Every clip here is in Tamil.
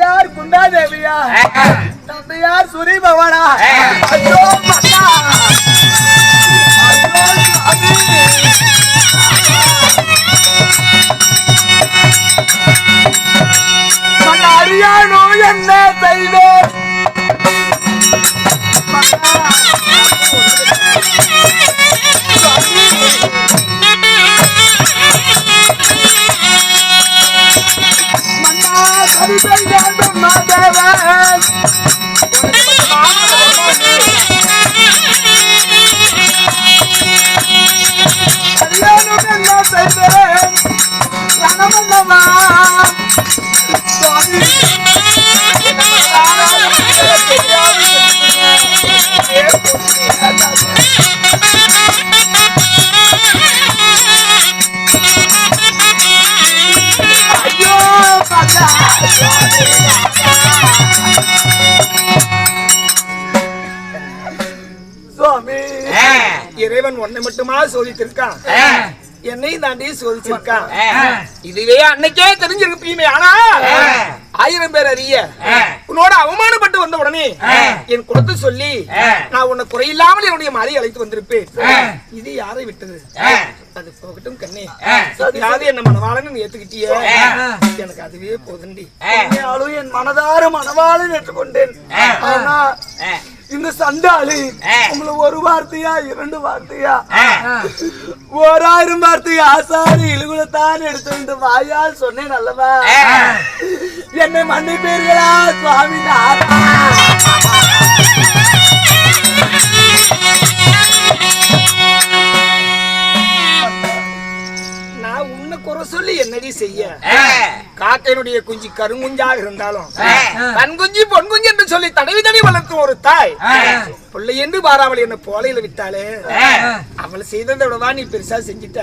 தாயார் குண்டாதேவியா? தந்தையார் சுரி பவனா ஐயோ மன்னா அறியானோ என்ன செய்தேன் சோதித்திருக்கான் என்னையும் தாண்டி சோதிச்சிருக்கான் இதுவே அன்னைக்கே தெரிஞ்சிருப்பீமே ஆனா ஆயிரம் பேர் அறிய உன்னோட அவமானப்பட்டு வந்த உடனே என் குலத்தை சொல்லி நான் உன்னை குறையில்லாமல் என்னுடைய மாறி அழைத்து வந்திருப்பேன். இது யாரை விட்டது? அது போகட்டும் கண்ணே. சதியாவது என்ன மனவாளன் நீ ஏத்துக்கிட்டியே? எனக்கு அதுவே போதுண்டி. உண்மையாலும் என் மனதார மனவாளன் ஏற்றுக்கொண்டேன். ஆனா இந்த சண்டாளி உங்களை ஒரு வார்த்தையா இரண்டு வார்த்தையா? ஓராயிரம் வார்த்தை ஆசாரி இழுகுலத்தான் எடுத்து வந்து வாயால் சொன்னேன் அல்லவா? என்னை மன்னிப்பீர்களா சுவாமி நான் உன்னை குறை சொல்லி என்னடி செய்ய? காக்கையினுடைய குஞ்சு கருங்குஞ்சாக இருந்தாலும் கண் குஞ்சு பொன் குஞ்சு சொல்லி தடவி தடவி வளர்க்கும் ஒரு தாய். பிள்ளை என்று பாராமல் என்ன போலையில விட்டாலே அவள் செய்ததை விடவா நீ பெருசா செஞ்சிட்ட.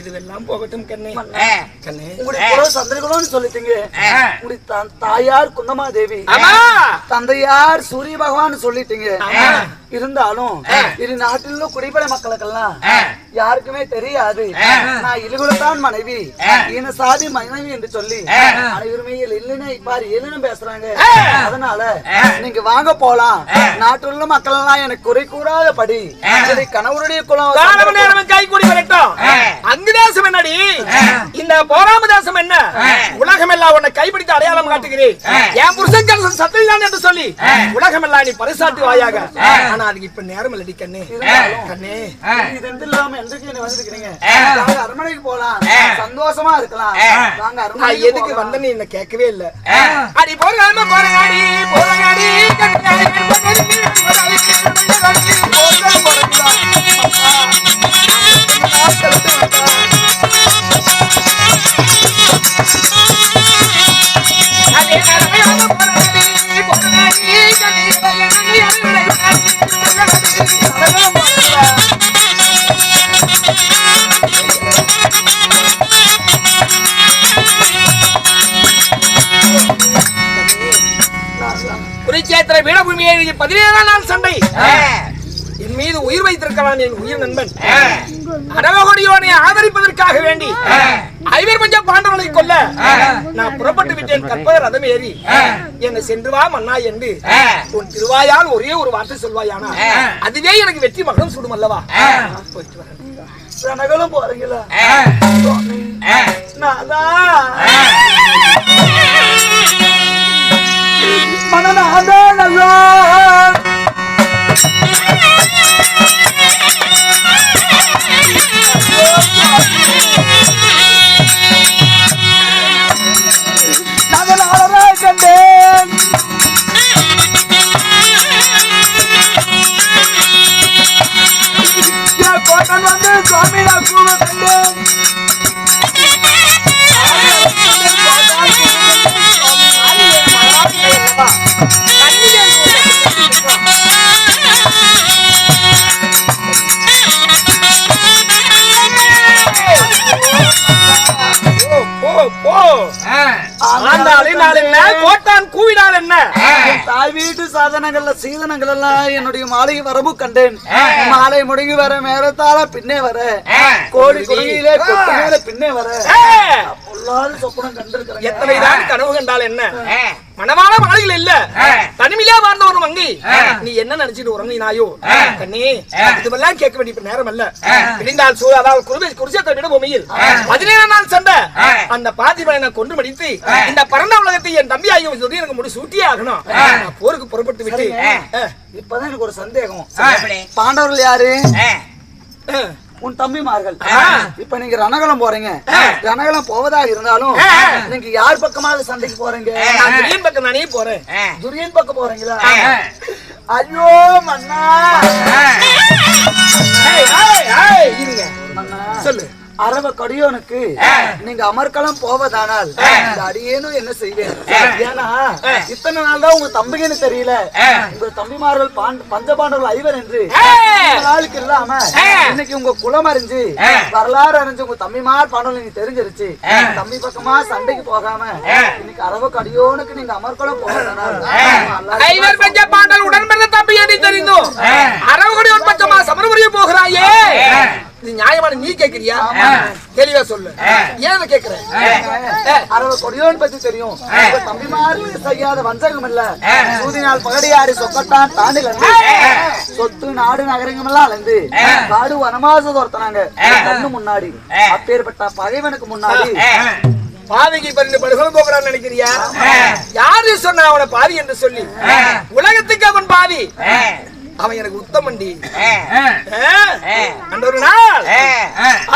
இதுவெல்லாம் போகட்டும் கண்ணே. கண்ணே. உங்களுடைய குலம் சந்திரகுலம்னு சொல்லிட்டீங்க. உங்களுடைய தாயார் குந்தமாதேவி. ஆமா. தந்தையார் சூரிய பகவான் சொல்லிட்டீங்க. இருந்தாலும் இரு நாட்டில் உள்ள குடிப்படை மக்களுக்கெல்லாம் யாருக்குமே தெரியாது. நான் இலுகுலத்தான் மனைவி. ஈன சாதி மனைவி என்று சொல்லி அனைவருமே இல்லைன்னு இப்பாரு இல்லைன்னு பேசுறாங்க. அதனால நீங்க வாங்க போலாம். நாட்டில் உள்ள மக்கள் எல்லாம் எனக்கு குறை கூறாதபடி இதை கணவருடைய குலம் கை கூடி வரட்டும். அங்கு இந்த போராம தேசம் என்ன உலகம் எல்லாம் உன்னை கைப்பிடித்து அடையாளம் காட்டுகிறேன் என் புருஷன் கலசம் சத்தியம் என்று சொல்லி உலகம் எல்லாம் நீ பரிசாட்டு வாயாக ஆனா அதுக்கு இப்ப நேரம் இல்லடி கண்ணே கண்ணே இது ரெண்டு இல்லாம எதுக்கு நீ வந்திருக்கிறீங்க நாங்க அரண்மனைக்கு போலாம் சந்தோஷமா இருக்கலாம் நாங்க நான் அரண்மனைக்கு எதுக்கு. வந்தேன்னு என்ன கேட்கவே இல்ல அடி போகாம போறங்காடி போறங்காடி கண்ணாடி குருச்சேத்திர வீரபூமியை பதினேழாம் நாள் சண்டை. என் மீது உயிர் வைத்திருக்கிறான் என் உயிர் நண்பன். அடவகொடியோனை ஆதரிப்பதற்காக வேண்டி ஐவர் பஞ்ச பாண்டவர்களை கொல்ல நான் புறப்பட்டு விட்டேன் கற்பக ரதம் ஏறி என்னை சென்று வா மன்னா என்று. உன் திருவாயால் ஒரே ஒரு வார்த்தை சொல்வாயானா? அதுவே எனக்கு வெற்றி மகன் சுடும் அல்லவா? போயிட்டு வரேன். போறீங்களா? হ্যাঁ। ஆண்டாளே கத்தினால் என்ன? கோட்டான் கூவினால் என்ன? என் தாய் வீட்டு சாதனங்கள்ல சீதனங்கள் எல்லாம் என்னுடைய மாலை வரவு கண்டேன். மாலை முடங்கி வர மேலத்தால பின்னே வர. கோடி குடியிலே பின்னே வர. பொல்லாத சொப்பனம் கண்டிருக்கிறேன். எத்தனை தான் கனவு கண்டால் என்ன? மனமான மாலைகள் இல்ல. தனிமையா வாழ்ந்த ஒரு மங்கை. நீ என்ன நினைச்சிட்டு உறங்கினாயோ? கண்ணே இதுவெல்லாம் கேட்க வேண்டிய நேரம் அல்ல. விடிந்தால் சூழ் அதாவது குருவி குருசத்தை விட பூமியில் பதினேழு நாள் சண்டை. அந்த பாதிபனை கொண்டு மடித்து இந்த பரந்த உலகத்தை என் தம்பி ஆகிய சொல்லி எனக்கு முடி சூட்டியே ஆகணும். நான் போருக்கு புறப்பட்டு விட்டு இப்பதான் எனக்கு ஒரு சந்தேகம்? பாண்டவர்கள் யாரு? உன் தம்பிமார்கள். இப்ப நீங்க ரணகலம் போறீங்க. ரணகலம் போவதாக இருந்தாலும் நீங்க யார் பக்கமாக சண்டைக்கு போறீங்க? நான் திடீர்னு பக்கம் நானே போறேன். துரியன் பக்கம் போறீங்களா? ஐயோ மன்னா. ஏய், ஏய், ஏய், இருங்க. மன்னா சொல்லு. அரவ கடியோனுக்கு நீங்க அமர்க்களம் போவதானால் இந்த அடியேனும் என்ன செய்வேன்? ஏன்னா இத்தனை நாள் தான் உங்க தம்பின்னு தெரியல. உங்க தம்பிமார்கள் பாண்ட- பஞ்சபாண்டவர்கள் ஐவர் என்று நாளுக்கு இல்லாம இன்னைக்கு உங்க குலம் அறிஞ்சு வரலாறு அறிஞ்சு உங்க தம்பிமார் பாண்டவர்கள் நீங்க தெரிஞ்சிருச்சு. தம்பி பக்கமா சண்டைக்கு போகாம இன்னைக்கு அரவ கடியோனுக்கு நீங்க அமர்க்களம் போவதானால் ஐவர் பஞ்ச பாண்டல் உடன் பிறந்த தம்பி என்று தெரிந்தோம் அரவகுடி ஒரு பட்சமா சமரபுரிய போகிறாயே. இது நியாயமான நீ கேக்குறியா? தெளிவா சொல்லு. ஏன் இதை கேக்குற? அரவ கொடியோன் பத்தி தெரியும். உங்க தம்பிமாருக்கு செய்யாத வஞ்சகம் இல்ல. சூதினால் பகடியாடி சொக்கட்டான் தாண்டில் சொத்து நாடு நகரங்கம் எல்லாம் அலைந்து காடு வனமாசம் துரத்துனாங்க. கண்ணு முன்னாடி. அப்பேற்பட்ட பகைவனுக்கு முன்னாடி. பாவிக்கு பறிந்து படுகொலை போகிறான்னு நினைக்கிறியா? யாரு சொன்னா அவனை பாவி என்று சொல்லி? உலகத்துக்கு அவன் பாவி. அவன் எனக்கு உத்தமண்டி. ஒரு நாள்.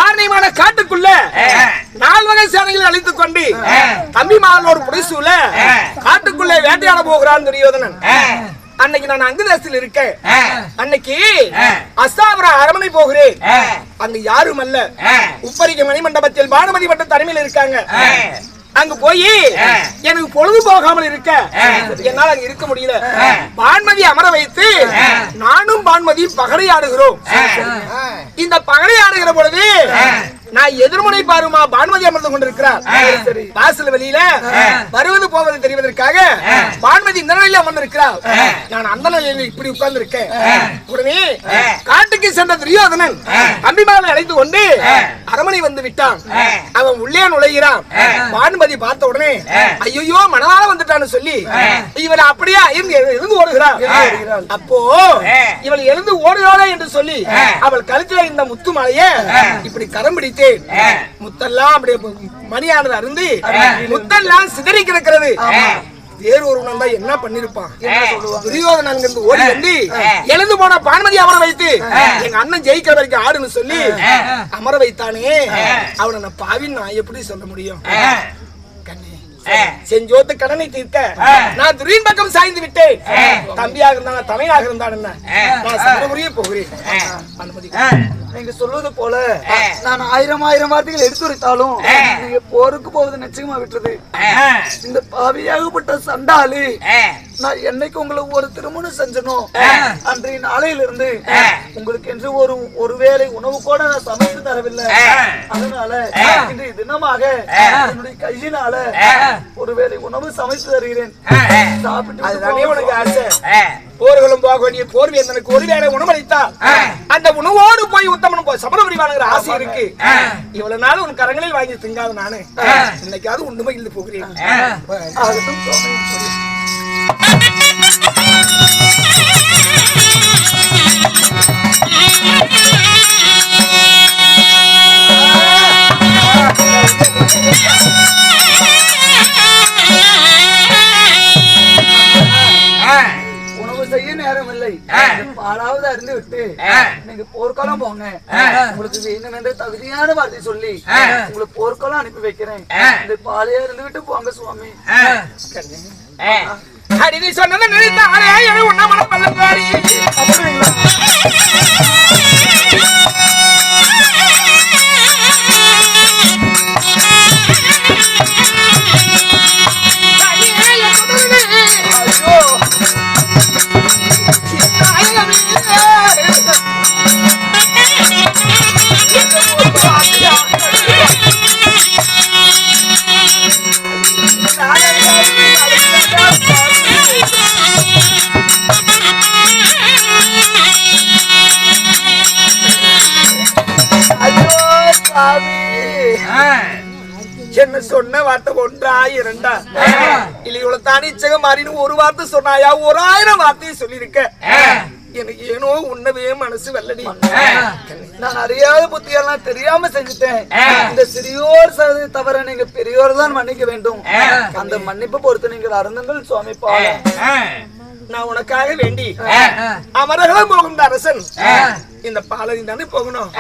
ஆர்ணியமான காட்டுக்குள்ள நால் வகை சேனைகளை அழித்துக் கொண்டு தம்பி மாலோடு புடைசூல காட்டுக்குள்ளே வேட்டையாட போகிறான் துரியோதனன். அன்னைக்கு நான் அங்குதேசத்தில் இருக்கேன். அன்னைக்கு அஸ்தாபுரம் அரமனை போகிறேன். அங்க யாரும் அல்ல. உப்பரிக்க மணி மண்டபத்தில் பானுமதி மட்டும் தனிமையில் இருக்காங்க. அங்க போய் எனக்கு பொழுது போகாமல் இருக்க. என்னால அங்க இருக்க முடியல. பான்மதி அமர வைத்து நானும் பான்மதியும் பகடையாடுகிறோம் இந்த பகடையாடுகிற பொழுது நான் எதிர்முனை பாருமா பான்மதி அமர்ந்து கொண்டிருக்கிறார். வாசல் வெளியில வருவது போவது தெரிவதற்காக பான்மதி இந்த நிலையில அமர்ந்திருக்கிறார் நான் அந்த நிலையில இப்படி உட்கார்ந்து இருக்கேன் உடனே காட்டுக்கு சென்ற துரியோதனன் தம்பிமாலை அழைத்து கொண்டு அரமனை வந்து விட்டான். அவன் உள்ளே நுழைகிறான். பானுமதி பார்த்த உடனே ஐயோ மனதால வந்துட்டான்னு சொல்லி இவன் அப்படியே இருந்து எழுந்து ஓடுகிறான் அப்போ இவள் எழுந்து ஓடுகிறாளே என்று சொல்லி அவள் கழுத்துல இந்த முத்து மாலைய இப்படி கரம் பிடித்தேன். முத்தெல்லாம் அப்படியே மணியானது அருந்து முத்தெல்லாம் சிதறி கிடக்கிறது. வேறு ஒருவன் தான் என்ன பண்ணிருப்பான்? துரியோதனன் அங்கிருந்து ஓடி வந்து எழுந்து போன பான்மதி அமர வைத்து எங்க அண்ணன் ஜெயிக்கிற வரைக்கும் ஆடுன்னு சொல்லி அமர வைத்தானே? அவனை நான் பாவின்னு நான் எப்படி சொல்ல முடியும்? கண்ணே செஞ்சோத்து கடனை தீர்க்க நான் துரியன் பக்கம் சாய்ந்து விட்டேன். தம்பியாக இருந்தான் தலையாக இருந்தான்? என்ன நான் சமரபுரியே போகிறேன். அனுமதி நீங்க சொல்வது போல நான் ஆயிரம் ஆயிரம் வார்த்தைகள் எடுத்துரைத்தாலும் நீங்க போருக்கு போவது நிச்சயமா விட்டுறது இந்த பாவியாகப்பட்ட சண்டாளி நான் என்னைக்கு உங்களுக்கு ஒரு திருமணம் செஞ்சனோ அன்றைய நாளையில இருந்து உங்களுக்கு என்று ஒரு ஒருவேளை உணவு கூட நான் சமைத்து தரவில்லை. அதனால இன்றைய தினமாக என்னுடைய கையினால ஒருவேளை உணவு சமைத்து தருகிறேன். சாப்பிட்டு அதுதானே உனக்கு. ஆசை. போர்களும் போக வேண்டிய போர் வேந்தனுக்கு ஒரு வேளை உணவளித்தா அந்த உணவோடு போய் உத்தமனும் போய் சபரபுரி வாங்குற ஆசை இருக்கு. இவ்வளவு நாள் உன் கரங்களில் வாங்கி திங்காத நானு. இன்னைக்காவது உண்மை இருந்து போகிறேன். பாலாவது அறிந்து விட்டு நீங்க போர்க்காலம் போங்க. உங்களுக்கு வேணும் என்று தகுதியான வார்த்தை சொல்லி உங்களுக்கு போர்க்காலம் அனுப்பி வைக்கிறேன். இந்த பாலையா இருந்து விட்டு போங்க சுவாமி. அடி நீ சொன்னதை நினைத்தாலே உண்ணாமல பல்லக்காரி அப்படிங்களா? வார்த்தை ஒன்றா இரண்டா? இல்லை இவ்வளவு தானிச்சகம் மாறின்னு ஒரு வார்த்தை சொன்னாயா? ஒரு ஆயிரம் வார்த்தையை சொல்லியிருக்க. எனக்கு ஏனோ உன்னவே மனசு வெள்ளடி நான் அறியாத புத்தியெல்லாம் தெரியாம செஞ்சுட்டேன். இந்த சிறியோர் தவிர நீங்க பெரியோர் தான் மன்னிக்க வேண்டும். அந்த மன்னிப்பு பொறுத்து நீங்கள் அருந்துங்கள் சுவாமி பாலம் நான் உனக்காக வேண்டி அமரகம் போகின்ற அரசன் இந்த பாலனி தானே போகணும்.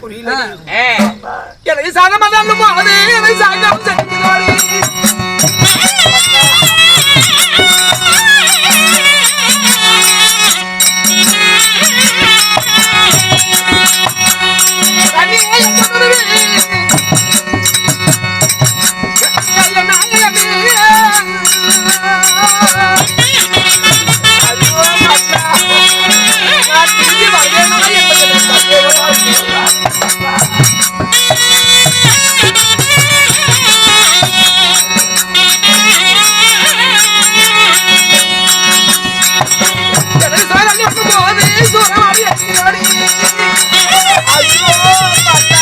புரியல எனக்கு சாதம் போது இந்த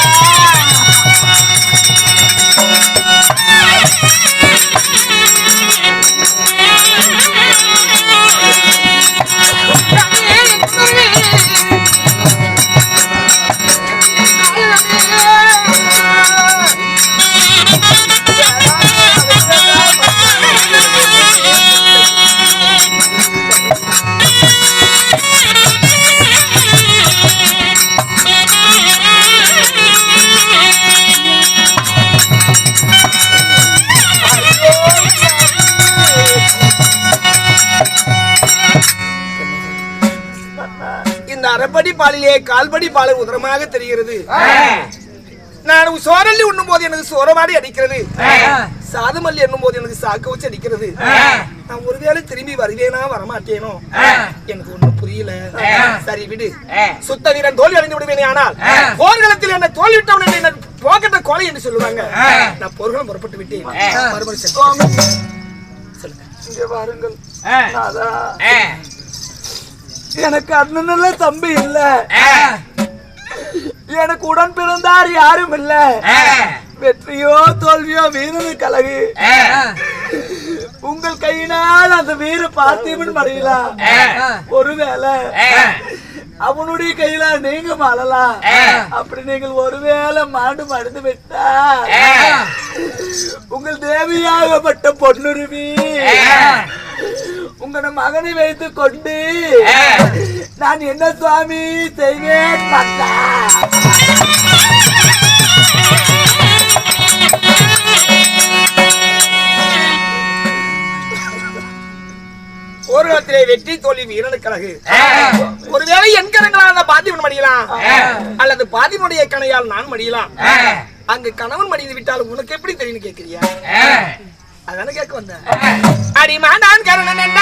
அரைப்படி பாலிலே கால்படி பால் உதரமாக தெரிகிறது. நான் சோரல்லி உண்ணும் போது எனக்கு சோரமாடி அடிக்கிறது. சாதுமல்லி என்னும் போது எனக்கு சாக்கு வச்சு அடிக்கிறது. நான் ஒருவேளை திரும்பி வருவேனா வரமாட்டேனோ? எனக்கு ஒண்ணும் புரியல. சரி விடு. சுத்த வீரன் தோல்வி அடைந்து விடுவேனே ஆனால் போர்க்களத்தில் என்ன தோல்வி விட்டவன் என்ன போக்கட்ட கொலை என்று சொல்லுவாங்க. நான் போர்களும் புறப்பட்டு விட்டேன். மறுபடி சென்று- சுவாமி சொல்லுங்க. இங்க வாருங்கள். எனக்கு அண்ணன் இல்ல தம்பி இல்ல. எனக்கு உடன் பிறந்தார் யாரும் இல்ல. வெற்றியோ தோல்வியோ வீரனுக்கு அழகு உங்கள் கையினால் அந்த வீர பார்த்திபன் மறையலாம் ஒருவேளை அவனுடைய கையில நீங்க மாளலாம் அப்படி நீங்கள் ஒருவேளை மாண்டு மடிந்து விட்டா உங்கள் தேவியாகப்பட்ட பொன்னுருவி உங்களோட மகனை வைத்துக் கொண்டு நான் என்ன சுவாமி செய்வேன் பார்த்தா? போர்க்களத்திலே வெற்றி தோல்வி வீரனுக்கு அழகு ஒருவேளை என் கரங்களால் பாத்திமன் மடியலாம். அல்லது பாத்தினுடைய கணையால் நான் மடியலாம். அங்கு கணவன் மடிந்து விட்டால் உனக்கு எப்படி தெரியும் கேக்குறியா அதனால கேட்க வந்தேன். அடி நான் கரணன் என்ன?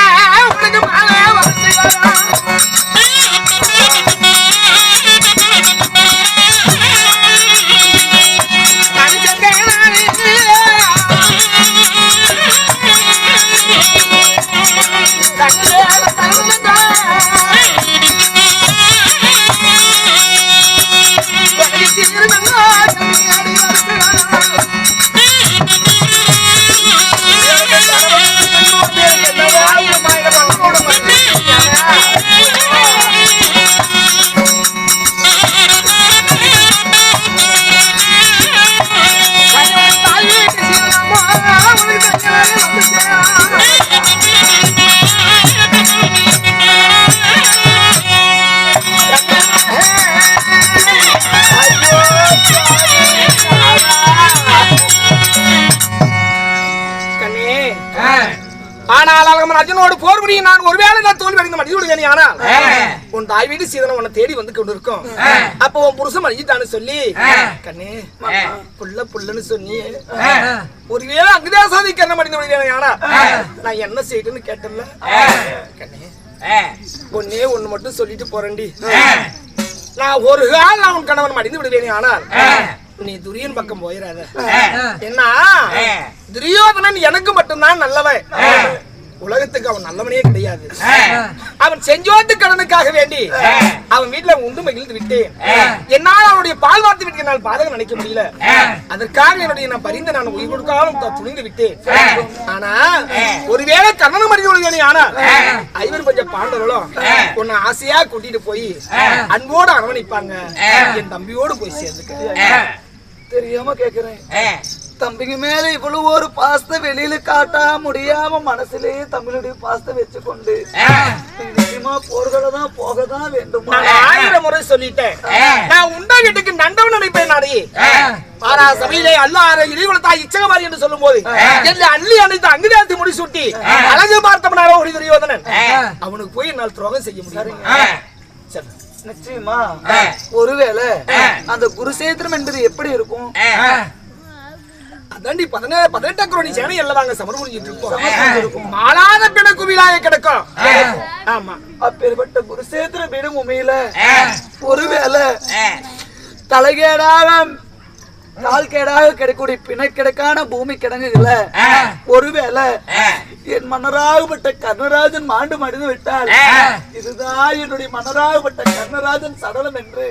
வீடு சீதனம் உன்னை தேடி வந்து கொண்டு இருக்கும். அப்ப உன் புருஷன் மடிஞ்சிட்டான்னு சொல்லி கண்ணே புள்ள புள்ளன்னு சொன்னி. ஒருவேளை அங்கதான் சாதிக்கிறன மடிந்து விடுவேன் ஆனா நான் என்ன செய்யட்டுன்னு கேட்டல கண்ணே ஒன்னே ஒண்ணு மட்டும் சொல்லிட்டு போறேன்டி. நான் ஒரு கால் நான் உன் கணவன் மடிந்து விடுவேனே ஆனால் நீ துரியன் பக்கம் போயிடாத என்ன துரியோதனன் எனக்கு மட்டும்தான் நல்லவன். உலகத்துக்கு அவன் நல்லவனே கிடையாது. அவன் செஞ்சோத்து கடனுக்காக வேண்டி அவன் வீட்டுல உண்டு மகிழ்ந்து விட்டேன். என்னால் அவனுடைய பால் வார்த்து விட்டு என்னால் பாதகம் நினைக்க முடியல. அதற்காக என்னுடைய நான் பரிந்து நான் உயிர் கொடுக்காமல் துணிந்து விட்டேன். ஆனா ஒருவேளை கண்ணனும் மனித ஒழுங்கனே ஆனா ஐவர் பஞ்ச பாண்டவர்களும் உன்னை ஆசையா கூட்டிட்டு போய் அன்போடு அரவணைப்பாங்க. என் தம்பியோடு போய் சேர்ந்துக்க. தெரியாம கேக்குறேன். தம்பிங்க மேல இவ்வளவு ஒரு பாசத்தை வெளியில காட்டா முடியாம மனசுலயே தமிழுடைய பாசத்தை வச்சுக்கொண்டு நிச்சயமா போர்களை போகதான் வேண்டுமா? நான் ஆயிரம் முறை சொல்லிட்டேன். நான் உண்ட வீட்டுக்கு நண்டவன் நினைப்பேன் நாடி பாரா சபையிலே இச்சகமாரி என்று சொல்லும் போது என்னை அள்ளி அணைத்து அங்குதாசி முடிசூட்டி அழகு பார்த்தவனாரோ ஒரு துரியோதனன். அவனுக்கு போய் என்னால் துரோகம் செய்ய முடியும்? சரி. நிச்சயமா. ஒருவேளை அந்த குருசேத்திரம் என்பது எப்படி இருக்கும்? அதாண்டி பதினே பதினெட்டு குரோனி சேனை எல்லாம் நாங்க சமர் புரிஞ்சிட்டு இருக்கோம். மாளாத பிண குவிலாய கிடக்கும். ஆமா. அப்பேற்பட்ட குருசேத்திர பீடம் உமையில ஒருவேளை தலைகேடாக கால்கேடாக கிடைக்கூடிய பிணக்கிடக்கான பூமி கிடங்குகள ஒருவேளை என் மன்னராகப்பட்ட கர்ணராஜன் மாண்டு மடிந்து விட்டால் இதுதான் என்னுடைய மன்னராகப்பட்ட கர்ணராஜன் சடலம் என்று.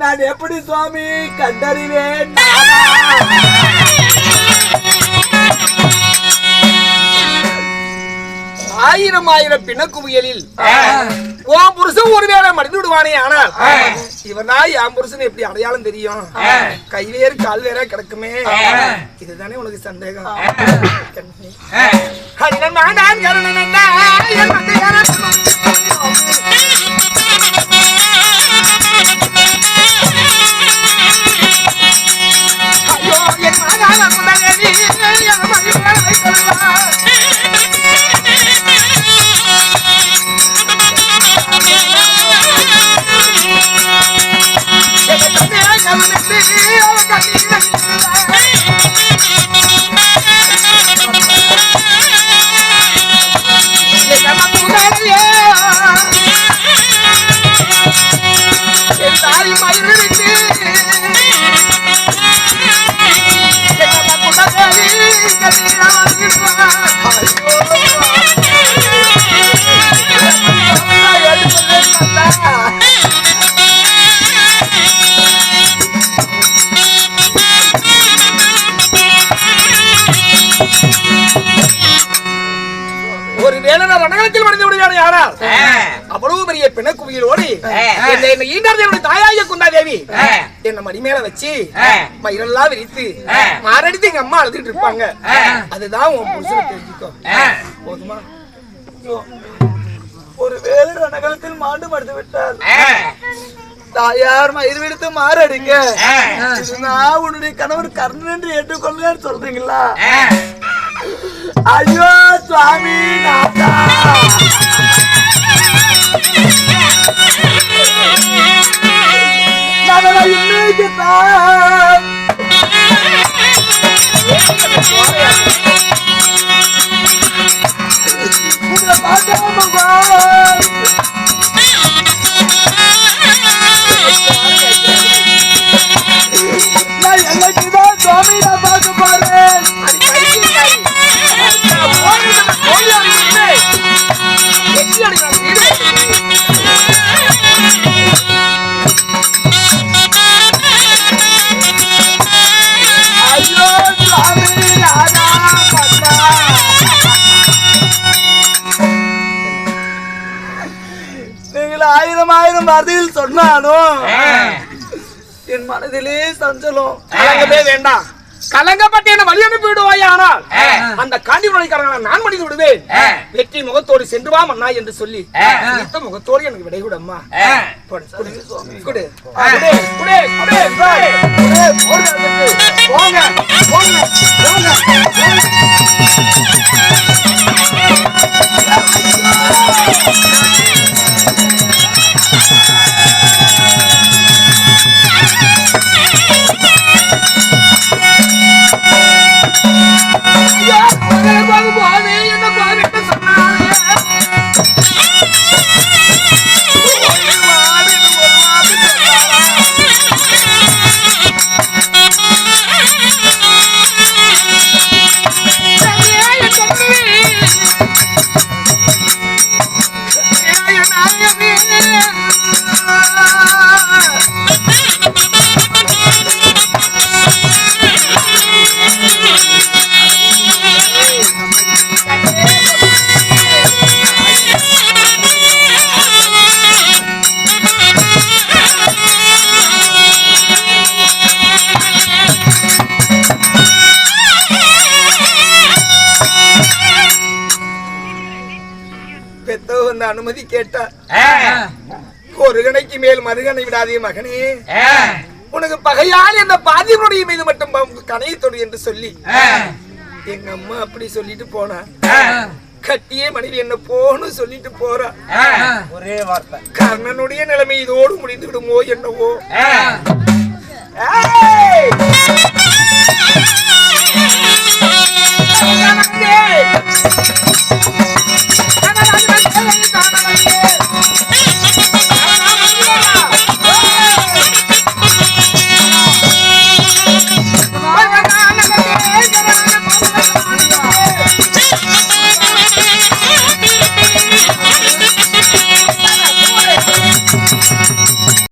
நான் எப்படி சுவாமி கண்டறிவேன்? ஆயிரம் ஆயிரம் பிணக்குவியலில் உன் புருஷன் ஒருவேளை மடிந்து விடுவானே ஆனால் இவனா என் புருஷன் எப்படி அடையாளம் தெரியும்? கை வேறு கால் வேற கிடக்குமே. இதுதானே உனக்கு சந்தேகம். அண்ணன் மாண்டான் கருணன் என் தாய் ஈண்டார் தாயாய குந்தா தேவி என்ன மடி மேல வச்சு மயிரெல்லாம் விரித்து மாரடித்து எங்க அம்மா அழுதுட்டு இருப்பாங்க. அதுதான் உன் புருஷனை தெரிஞ்சுக்கோ. போதுமா? ரணகலத்தில் மாண்டு மடிந்து விட்டால் தாயார் மயிர் விடுத்து மாரடிங்க. இதுதான் உன்னுடைய கணவர் கர்ணன் என்று ஏற்றுக்கொள்ளுன்னு சொல்றீங்களா? ஐயோ சுவாமி நாதா சுவாமி நான் பார்க்க பாரு மனதிலே சஞ்சலம். கலங்கவே வேண்டாம் கலங்கப்பட்டு என்ன வழி அனுப்பி விடுவாய் ஆனால் அந்த காண்டி நோய்க்காரங்களை நான் மடிந்து விடுவேன். வெற்றி முகத்தோடு சென்று வா மன்னா என்று சொல்லி. சிரித்த முகத்தோடு எனக்கு விடை கொடு அம்மா கொடு. போங்க போங்க போங்க. மறுகணை விடாதே மகனே. உனக்கு பகையால் என்ற பாதிவனுடைய மீது மட்டும் பம்- கணையை தொடு என்று சொல்லி. எங்க அம்மா அப்படி சொல்லிட்டு போனா. கட்டியே மனைவி என்ன போன்னு சொல்லிட்டு போறா. ஒரே வார்த்தை. கர்ணனுடைய நிலைமை இதோடு முடிந்து விடுமோ என்னவோ. ஏய்!